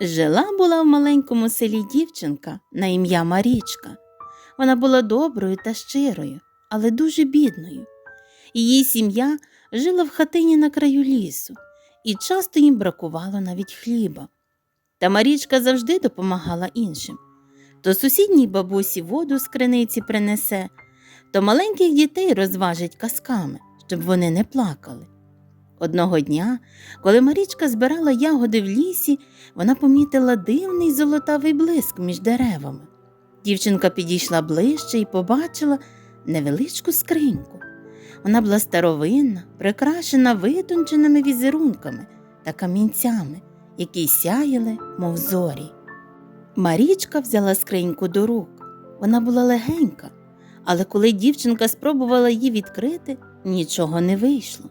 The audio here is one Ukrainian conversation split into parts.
Жила була в маленькому селі дівчинка на ім'я Марічка. Вона була доброю та щирою, але дуже бідною. Її сім'я жила в хатині на краю лісу, і часто їм бракувало навіть хліба. Та Марічка завжди допомагала іншим. То сусідній бабусі воду з криниці принесе, то маленьких дітей розважить казками, щоб вони не плакали. Одного дня, коли Марічка збирала ягоди в лісі, вона помітила дивний золотавий блиск між деревами. Дівчинка підійшла ближче і побачила невеличку скриньку. Вона була старовинна, прикрашена витонченими візерунками та камінцями, які сяяли, мов зорі. Марічка взяла скриньку до рук. Вона була легенька, але коли дівчинка спробувала її відкрити, нічого не вийшло.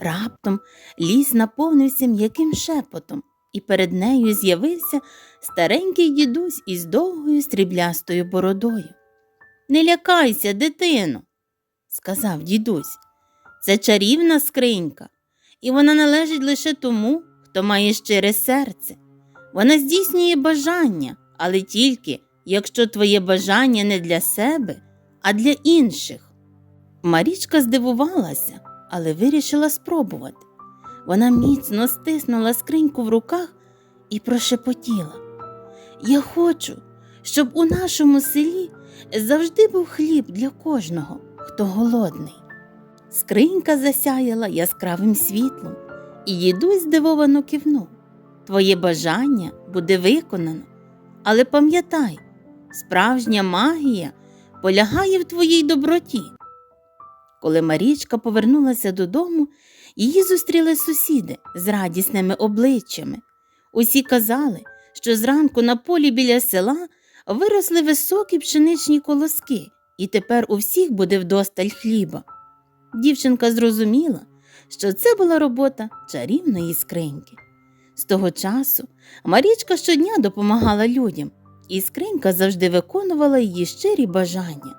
Раптом ліс наповнився м'яким шепотом, і перед нею з'явився старенький дідусь із довгою сріблястою бородою. Не лякайся, дитино, сказав дідусь. Це чарівна скринька, і вона належить лише тому, хто має щире серце. Вона здійснює бажання, але тільки якщо твоє бажання не для себе, а для інших. Марічка здивувалася, але вирішила спробувати. Вона міцно стиснула скриньку в руках і прошепотіла. Я хочу, щоб у нашому селі завжди був хліб для кожного, хто голодний. Скринька засяяла яскравим світлом, і дідусь здивовано кивнув. Твоє бажання буде виконано, але пам'ятай, справжня магія полягає в твоїй доброті. Коли Марічка повернулася додому, її зустріли сусіди з радісними обличчями. Усі казали, що зранку на полі біля села виросли високі пшеничні колоски, і тепер у всіх буде вдосталь хліба. Дівчинка зрозуміла, що це була робота чарівної скриньки. З того часу Марічка щодня допомагала людям, і скринька завжди виконувала її щирі бажання.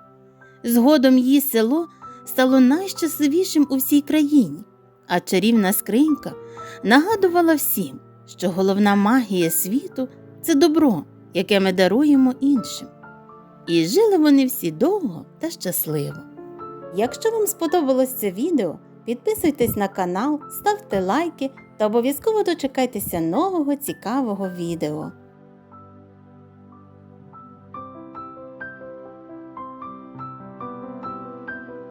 Згодом її село стало найщасливішим у всій країні, а чарівна скринька нагадувала всім, що головна магія світу це добро, яке ми даруємо іншим. І жили вони всі довго та щасливо. Якщо вам сподобалось це відео, підписуйтесь на канал, ставте лайки та обов'язково дочекайтеся нового цікавого відео.